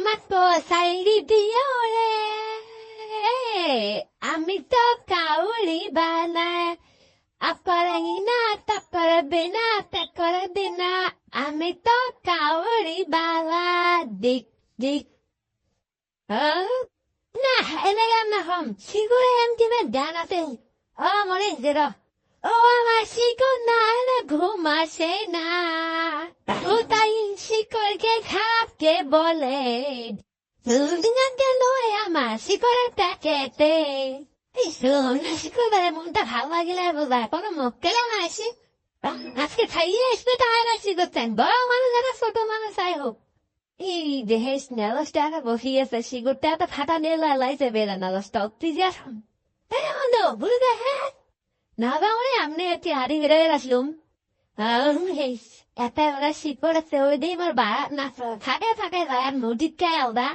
আমার পয়সাই দিও রে আমি তো কাউরি বানায় আপনারা না তাপারবে না তাপারবে না আমি তো কাউরি বালা। দিক দিক। না এলাম না হম সিগুরে এম কিবে গান আছে ও মরে যের ও আমার শিকড় না এলে ঘুম আসে না। ও তাই শিকড়কে খারাপকে বলে দুদিনা গেল আমার শিকড়ের প্যাকেটে। এই শোন শিকড় বেড়ে লাগিলে বোঝায় কোনো মুখ কেলে না আসি। আজকে খাইয়ে আসবে তাই না শিকড়তেন বড় মানুষ একটা ছোট মানুষ আই হোক। এই দেহে স্নেলস্টাকে বসি আছে শিকড়টা একটা ফাটা নেলা লাইছে বেড়া নালস্টা তুই যা বন্ধু বুঝতে হ্যাঁ? না বামরে আমনে একটি হাড়ি বেড়ে আসলুম এত ওরা শিকড় আছে ওই দিয়ে আমার বা না থাকে থাকে আর নদীর কে আলদা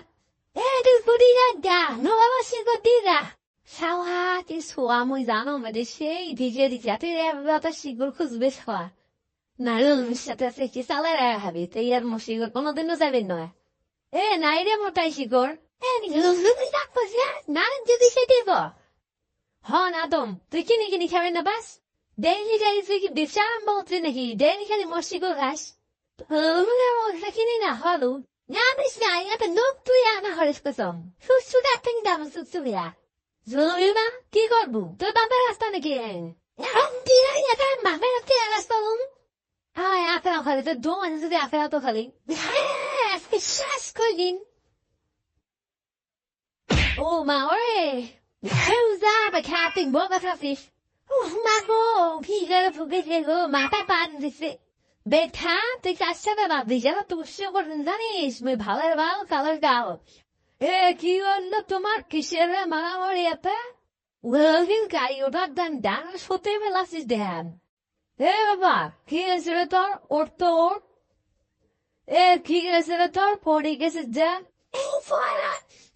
এ তুই বুড়ি যা যা নো বাবা দি যা সাওয়া তুই সোয়া মই জানো আমাদের সেই ভিজে দিচ্ছে তুই এবার শিকড় খুঁজবে সোয়া নারুল সাথে আছে কি চালে রে হাবি তুই আর মোর শিকড় কোনোদিনও যাবে নয় এ নাই রে মোটাই শিকড় এ যদি ডাকবো না যদি সে দিব হ না দম তুই কিনে কিনে খাবে না বাস ডেইলি ডেইলি তুই কি বিচারাম বলতে নাকি ডেইলি খালি শিকড় খাস কিনে না হলো না বিস না এটা নোক তুই আনা হরিস কসম সুসু ডাক্তারি দাম সুসু বিয়া জরুরি না কি করব তোর বাপের রাস্তা নাকি এখন কি এটা বাপের রাস্তা Ay, আফেরা খালি তো দো মানে যদি আফেরা তো খালি আজকে শ্বাস করে দিন ও মা ওরে হেউজা বা খাতিং বোকা খাফিস ও মা গো ভিগারে ফুকে যে গো মাথা পান দিছে বেঠা তুই চাষা বাবা বিজারা তুষ্য করতেন জানিস মুই ভালো ভালো কালার গাও এ কি হলো তোমার কিসের মারামারি এতে ওয়েলভিন গাড়ি ওটার দান ডানা সতে ফেলাছিস দেন এ বাবা কি হয়েছে রে তোর ওর তো ওর এ কি হয়েছে রে তোর পড়ে গেছে যা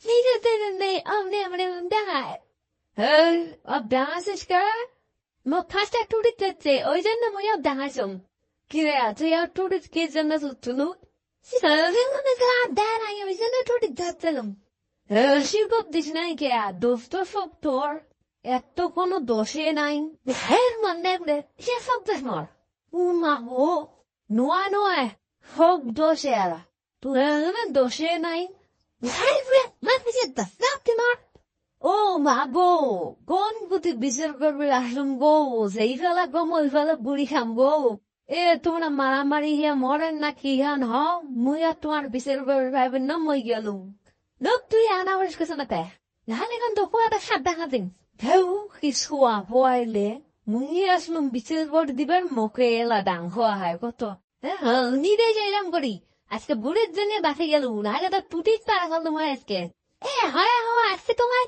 নিজে নেই আমনে আমনে ডাঙায় হ্যাঁ অব ডাঙাছিস কে মুখ ফাঁসটা টুটি যাচ্ছে ওই জন্য মুই অব ডাঙাছম কি রে তুই আর টুটি কি জন্য তুলু দাঁড়াই ওই জন্য টুটি যাচ্ছিলাম শিল্প দিস নাই কে দোষ তো সব তোর এত কোনো দোষে নাই হের মনে রে সে সব দোষ মর উমা ও নোয়া নয় সব দোষে আরা তুই দোষে নাই ও মা গো কোন গুটি বিচার করবে আসলাম গো যেই ফেলা গো মই ফেলা বুড়ি খাম গো এ তোমরা মারামারি হিয়া মরেন না কি হান হ মুই আর তোমার বিচার করবে মই গেলুম লোক তুই আনা বলিস কিছু না তে নাহলে এখন তো একটা সাত দেখা দিন ঢেউ কিছু আহোয়াইলে মুই আসলুম বিচার করে দিবার মুখে এলা ডাং হওয়া হয় কত হ্যাঁ নিদে যাইলাম করি আজকে বুড়ির জন্য বাসে গেল নাহলে তো টুটির তারা গেল তোমার আজকে এ, হয় হয়, আজকে তোমার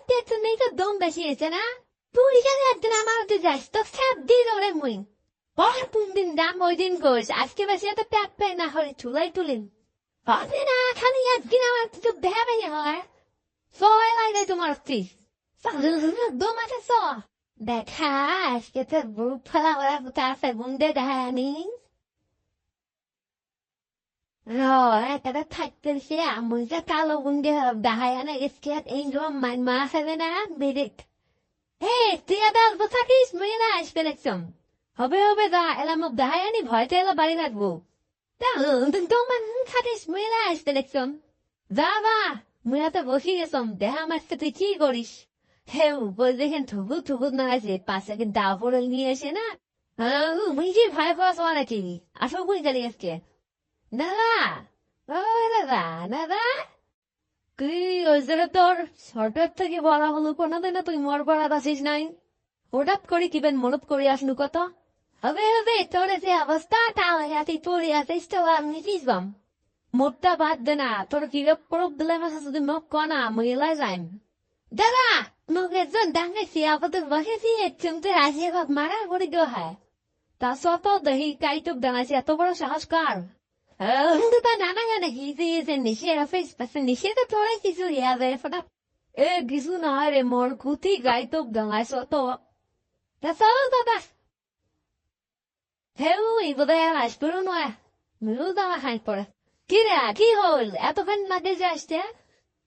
তো দম বেশি হয়েছে না? তুই কেন একদিন আমার হতে যাস? তো ওরে মুই। পর কোন দিন দাম, ওই দিন করিস আজকে বেশি এত প্যাক প্যাক না, হলে চুলাই তুলিন হবে না, খালি একদিন আমার কিছু ভেবে হয়। সবাই লাগে তোমার ফিস দম আছে স। দেখা, আজকে তো বুক ফেলা, ওরা তার দে দেখা in rồi mạnh mà sẽ bên á bị địch. Hey, তুই আবার বসে থাকিস মেয়ে না আসবে দেখছম হবে হবে দা এলা মুখ দাহাই আনি ভয়তে এলা বাড়ি তা তোমার খাটিস মেয়ে না আসবে দেখছম যা বা মুই তো গেছম দেহা মাছকে তুই কি করিস হেউ বই দেখেন ঠুকু ঠুকু না আছে পাশে কিন্তু দাও পড়ে নিয়ে আসে না মুই যে ভয় পাওয়া সবার নাকি আসো বুঝি জানি আজকে দাদা ও দাদা দাদা তুই ওই জায়গা তোর থেকে বলা হলো কোনোদিন তুই মোর পড়াত নাই হঠাৎ করে কিবেন মনত করে আসনু কত হবে হবে তোর যে অবস্থা তাহলে তুই পড়ে আসিস তো আমি বুঝবাম মোটটা বাদ দে না তোর কি প্রবলেম আছে যদি মোক কনা মহিলা যাইম দাদা মোক একজন ডাঙাইছি আপাতত বসেছি চিমতে আসি এবার মারা করে দেওয়া হয় তা সত দহি কাইটুক ডাঙাইছি এত বড় সাহস কার Onda banana gizi ze nishera face pas nishera tora gizu ya ve fada. E gizu na re mor kuti gai tok dangai so to. Da sala da da. Heu i bude ya mas puro no ya. Mu da ma han por. Kira ki hol ato kan mage jaste.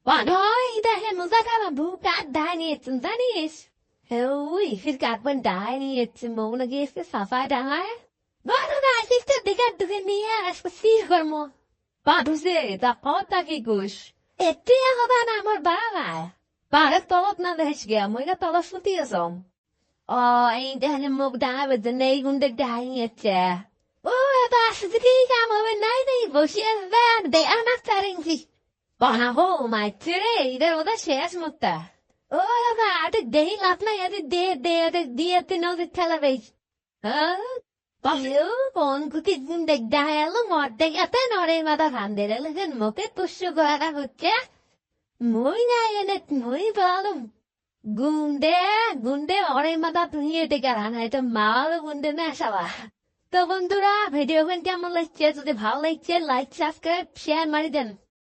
Ba no i da he mu da ka of ka da ni tun da ni is. Heu i fir ka ban da ni et mo na gis ke safa da ha. নিয়ে আসবে সির কর্ম বাঁধুছে তা কথা কি কুস এতিয়া হবা না আমার বাবা বারে তলত না দেখিস গিয়া মই না তলত শুতি আছম অ এই দেখেন মোক দাঁড়া বেজে নেই গুন্ডে দায় নিয়েছে ও এবার আসছে কি কাম হবে নাই নেই বসে আসবেন দে আমার চারিংছি বানাবো মাইরে ইদের ওদের শেষ মুক্তা ও বাবা আরে দেই লাভ নাই আরে দে দে আরে দিয়ে তে নদীর ঠেলা বেশ হ্যাঁ Bayo, pon kuki gunde dahelo modde ate nore mada vandere legen moke pushu gara hocche. Muy na enet muy balum. অরে মাথা তুই এটে কারণ এটা মাল গুন্ডে না সবা তো বন্ধুরা ভিডিও কেমন লাগছে যদি ভালো লাগছে লাইক সাবস্ক্রাইব শেয়ার মারি দেন